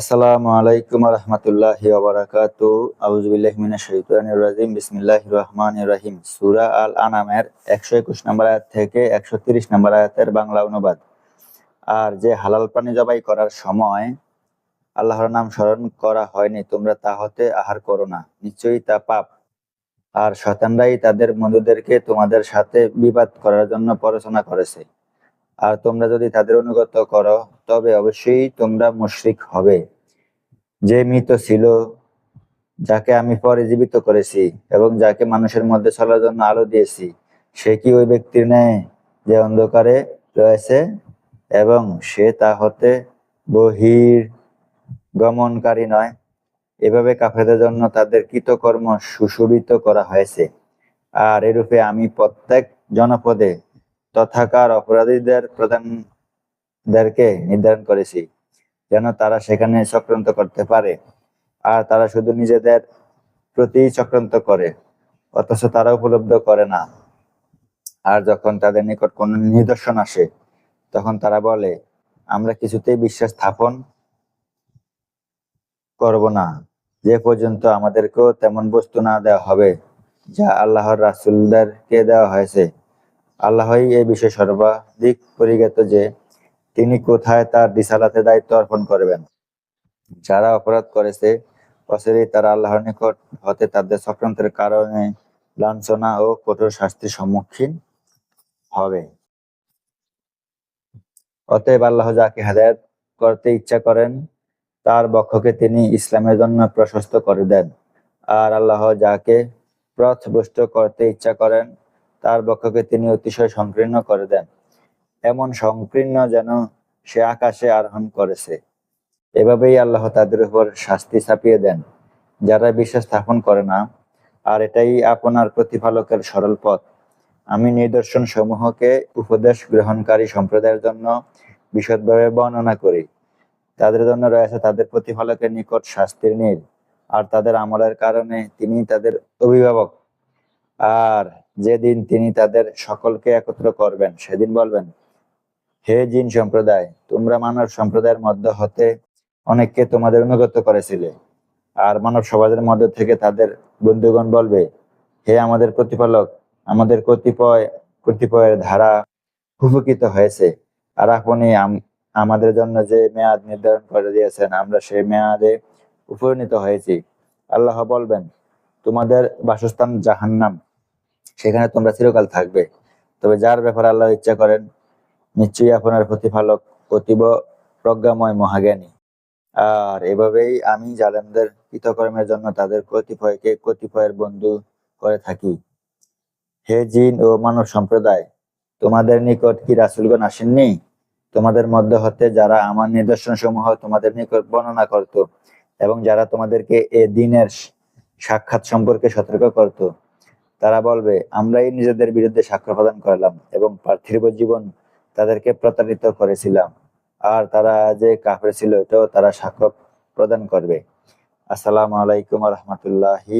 আসসালামু আলাইকুম রহমতুল্লাহি ওবরাকাত আউজুবিল্লাহ মিনাশ শাইতানির রাজিম। বিসমিল্লাহির রহমানির রহিম। সূরা আল আনামের 121 নম্বর আয়াত থেকে 130 নম্বর আয়াতের বাংলা অনুবাদ। আর যে হালাল জবাই করার সময় আল্লাহর নাম স্মরণ করা হয়নি, তোমরা তা হতে আহার করো না। নিশ্চয়ই তা পাপ। আর শয়তানরাই তাদের বন্ধুদেরকে তোমাদের সাথে বিবাদ করার জন্য পড়াশোনা করেছে। আর তোমরা যদি তাদের অনুগত করো তবে অবশ্যই তোমরা মুশরিক হবে। যে মৃত ছিল, যাকে আমি পরে জীবিত করেছি এবং যাকে মানুষের মধ্যে চলার জন্য আলো দিয়েছি, সে কি ওই ব্যক্তির ন্যায় যে অন্ধকারে রয়েছে? এবং সে তা হতে বহির গমনকারী নয়। এভাবে কাফেরদের জন্য তাদের কৃতকর্ম সুশোভিত করা হয়েছে। আর এরূপে আমি প্রত্যেক জনপদে তথাকার অপরাধীদের প্রধানদেরকে নির্ধারণ করেছি, যেন তারা সেখানে চক্রান্ত করতে পারে। আর তারা শুধু নিজেদের প্রতি চক্রান্ত করে, অথচ তারা উপলব্ধ করে না। আর যখন তাদের নিকট কোনো নিদর্শন আসে, তখন তারা বলে, আমরা কিছুতেই বিশ্বাস স্থাপন করব না। যে পর্যন্ত আমাদেরকেও তেমন বস্তু না দেওয়া হবে, যা আল্লাহর রাসুলদেরকে দেওয়া হয়েছে। আল্লাহই এই বিষয়ে সর্বাধিক পরিজ্ঞাত যে তিনি কোথায় তার রিসালাতে দায়িত্ব অর্পণ করবেন? যারা অপরাধ করেছে, অচিরেই তারা আল্লাহর নিকট হতে তাদের চক্রান্তের কারণে লাঞ্ছনা ও কঠোর শাস্তির সম্মুখীন হবে। অতএব আল্লাহ যাকে হেদায়ত করতে ইচ্ছা করেন, তার বক্ষকে তিনি ইসলামের জন্য প্রশস্ত করে দেন। আর আল্লাহ যাকে পথভ্রষ্ট করতে ইচ্ছা করেন, তার বক্ষকে তিনি অতিশয় সংকীর্ণ করে দেন। এমন সংকীর্ণ যেন সে আকাশে আরোহণ করেছে। এভাবেই আল্লাহ তাদের উপর শাস্তি চাপিয়ে দেন। যারা বিশ্বাস স্থাপন করে না, আর এটাই আপনার প্রতিপালকের সরল পথ। আমি নিদর্শন সমূহকে উপদেশ গ্রহণকারী সম্প্রদায়ের জন্য বিশদভাবে বর্ণনা করি। তাদের জন্য রয়েছে তাদের প্রতিপালকের নিকট শাস্তির নীল আর তাদের আমলের কারণে তিনি তাদের অভিভাবক। আর যেদিন তিনি তাদের সকলকে একত্র করবেন, সেদিন বলবেন হে জিন সম্প্রদায়, তোমরা মানব সম্প্রদায়ের মধ্য হতে অনেককে তোমাদের অনুগত করেছিলে। আর মানব সমাজের মধ্যে থেকে তাদের বন্ধুগণ বলবে, হে আমাদের প্রতিপালক, আমাদের কতিপয়, কতিপয়ের ধারা উপকৃত হয়েছে। আর আপনি আম- আমাদের জন্য যে মেয়াদ নির্ধারণ করে দিয়েছেন, আমরা সেই মেয়াদে উপনীত হয়েছি। আল্লাহ বলবেন, তোমাদের বাসস্থান জাহান্নাম, সেখানে তোমরা চিরকাল থাকবে। তবে যার ব্যাপারে আল্লাহ ইচ্ছা করেন নিশ্চয়ই আপনার প্রতিপালক অতীব প্রজ্ঞাময় মহাজ্ঞানী। আর এভাবেই আমি জালেমদের কৃতকর্মের জন্য তাদের কতিপয়কে কতিপয়ের বন্ধু করে থাকি। হে জিন ও মানব সম্প্রদায়, তোমাদের নিকট কি রাসুলগণ আসেননি? তোমাদের মধ্যে হতে যারা আমার নিদর্শন সমূহ তোমাদের নিকট বর্ণনা করত এবং যারা তোমাদেরকে এ দিনের সাক্ষাৎ সম্পর্কে সতর্ক করত, তারা বলবে, আমরাই নিজেদের বিরুদ্ধে সাক্ষ্য প্রদান করলাম এবং পার্থিব জীবন তাদেরকে প্রতারিত করেছিলাম। আর তারা যে কাফের ছিল, এটাও তারা সাক্ষ্য প্রদান করবে। আসসালামু আলাইকুম রহমতুল্লাহি